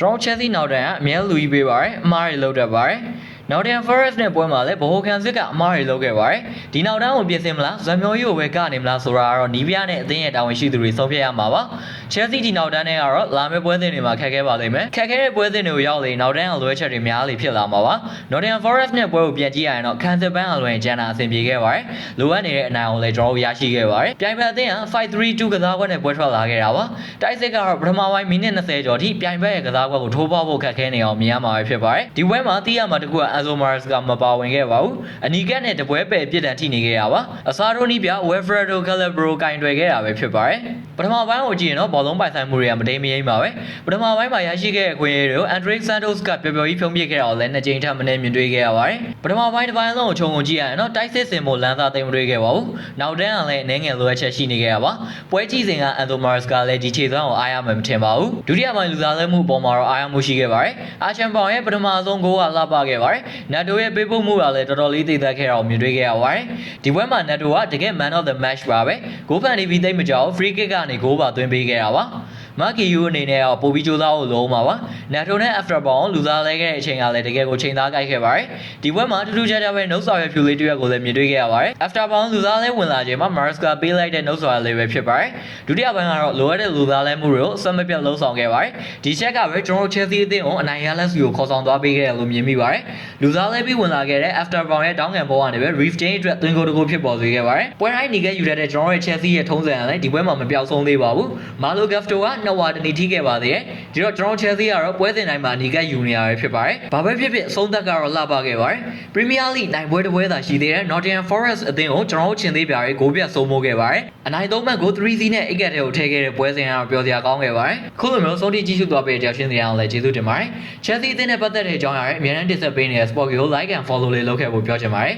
ကျွန်တော် Chelsea နောက်တန်းကအမြဲလူကြီးပေးပါတယ်အမားတွေလောက်တတ်ပါတယ် Nottingham Forest နဲ့ပွဲမှာလည်းဗဟိုခံစစ်ကအမားတွေလုပ်ခဲ့ပါတယ်ဒီနောက်တန်းကိုပြင်ဆင်မလားဇွမ်မျိုးကြီးကိုပဲကနေမလားဆိုတာကတော့နီးပြနဲ့အသင်းရဲ့တာဝန်ရှိသူတွေဆုံးဖြတ်ရမှာပါ Chelsea ဒီနောက်တန်းနဲ့ကတော့လာမယ့်ပွဲစဉ်တွေမှာခက်ခဲပါလိမ့်မယ်ခက်ခဲတဲ့ပွဲစဉ်တွေကိုရောက်လေနောက်တန်းအလွဲချက်တွေများလေဖြစ်လာမှာပါ Nottingham Forest နဲ့ပွဲကိုပြန်ကြည့်ရရင်တော့ခံစစ်ပန်းအလွယ်ကျန်တာအဆင်ပြေခဲ့ပါတယ်လိုအပ်နေတဲ့အနိုင်အောင်လည်းကျွန်တော်တို့ရရှိခဲ့ပါတယ်ပြိုင်ဘက်အသင်းက5-3-2ကစားကွက်နဲ့ပွဲထွက်လာခဲ့တာပါတိုက်စစ်ကတော့ပထမပိုင်းမိနစ်20ကျော်ထိပြိုင်ဘက်ရဲ့ကစားကွက်ကိုထိုးပေါက်ဖို့ခက်ခဲနေအောင်မြင်ရမှာပဲဖြစ်ပါတယ်ဒီပွဲမှာတီးရမှာတကူက Enzo Mares ကမပါဝင်ခဲ့ပါဘူးအနီကက်နဲ့တပွဲပယ်ပြစ်ဒဏ်ထိနေခဲ့ရပါအစားထိုးနီးပြ Wilfredo Calabro ကင်တွယ်ခဲ့တာပဲဖြစ်ပါတယ်ပထမပိုင်းကိုကြည့်ရင်တော့ဘောလုံးပိုင်ဆိုင်မှုတွေကမတိမ်မယိမ်းပါပဲပထမပိုင်းမှာရရှိခဲ့တဲ့အခွင့်အရေးတွေကို Andre Santos ကပျော်ပျော်ကြီးဖြုံးပြခဲ့တာကိုလည်းနှစ်ကြိမ်ထပ်မံမြင်တွေ့ခဲ့ရပါတယ်ပထမပိုင်းတစ်ပိုင်းလုံးကိုခြုံငုံကြည့်ရရင်တော့တိုက်စစ်စင်ဖို့လမ်းသားသိမ်းမတွေ့ခဲ့ပါဘူးနောက်တန်းကလည်းအနေငယ်လိုအပ်ချက်ရှိနေခဲ့ရပါပွဲကြည့်စဉ်က Anthony Mars ကလည်းဒီခြေစွမ်းကိုအားရမယ်မထင်ပါဘူးဒုတိယပိုင်းလူစားလဲမှုအပေါ်မှာတော့အားရမှုရှိခဲ့ပါတယ်အာချန်ပေါင်ရဲ့ပထမဆုံးဂိုးကလှပခဲ့ပါတယ်နတ်တိုရဲ့ပေးပို့မှုကလည်းတော်တော်လေးသိသက်ခဲ့တာကိုမြင်တွေ့ခဲ့ရပါတယ်ဒီပွဲမှာနတ်တိုကတကယ် man of the match ပါပဲဂိုးဖန်နေပြီးသိမ့်မကြောက် free kick ကနေဂိုးပါသွင်းပေးခဲ့တာပါ မာကီယူအနေနဲ့တော့ပိုပြီးကြိုးစားဖို့လုံးပါပါနတ်တိုနဲ့ after ball လူစားလဲခဲ့တဲ့အချိန်ကလည်းတကယ်ကိုချိန်သားကြိုက်ခဲ့ပါတယ်ဒီပွဲမှာထူးထူးခြားခြားပဲနှုတ်ဆော်ရဖြူလေးတစ်ရက်ကိုလည်းမြင်တွေ့ခဲ့ရပါတယ် after ball လူစားလဲဝင်လာချိန်မှာ Mars ကပေးလိုက်တဲ့နှုတ်ဆော်ရလေးပဲဖြစ်ပါတယ်ဒုတိယပိုင်းကတော့လိုအပ်တဲ့လူစားလဲမှုတွေကိုအစမပြတ်လုံးဆောင်ခဲ့ပါတယ်ဒီချက်ကပဲကျွန်တော်တို့ Chelsea အသင်းကိုအနိုင်ရလက်စီကိုခေါ်ဆောင်သွားပေးခဲ့တယ်လို့မြင်မိပါတယ်လူစားလဲပြီးဝင်လာခဲ့တဲ့ after ball ရဲ့တောင်းခံဘောကနေပဲ Reef Chain အတွက်သွင်းကိုတကူဖြစ်ပေါ်စေခဲ့ပါတယ်ပွဲတိုင်းနေခဲ့ယူတဲ့ကျွန်တော်တို့ရဲ့ Chelsea ရဲ့ထုံးစံကလည်းဒီပွဲမှာမပြောက်ဆုံးသေးပါဘူး Malo Gusto ကနှစ်ဝါတနေထိခဲ့ပါသေးတယ်ဒီတော့ကျွန်တော် Chelsea ကတော့ပွဲစဉ်တိုင်းမှာနေခဲ့ယူနေရပဲဖြစ်ပါတယ်ဘာပဲဖြစ်ဖြစ်အဆုံးသက်ကတော့လှပခဲ့ပါတယ် Premier League နိုင်ပွဲတစ်ပွဲသာရှိသေးတဲ့ Nottingham Forest အသင်းကိုကျွန်တော်တို့ချင်သေးပြားရေးဂိုးပြတ်ဆုံးမိုးခဲ့ပါတယ်အနိုင်သုံးမှတ်ကို3-0နဲ့အိတ်ကက်ထဲကိုထည့်ခဲ့တဲ့ပွဲစဉ်ကတော့ပြောစရာကောင်းခဲ့ပါတယ်ခုလိုမျိုးဆုံးထိကြည့်ရှုသွားပေးတဲ့ကြောက်ရှင်းစရာအောင်လည်းကျေးဇူးတင်ပါတယ် Chelsea အသင်းနဲ့ပတ်သက်တဲ့အကြောင်းအရာတွေအများအားတင်ဆက်ပေးနေတဲ့ Sport ကို like and follow လေးလုပ်ခဲ့ဖို့ပြောချင်ပါတယ်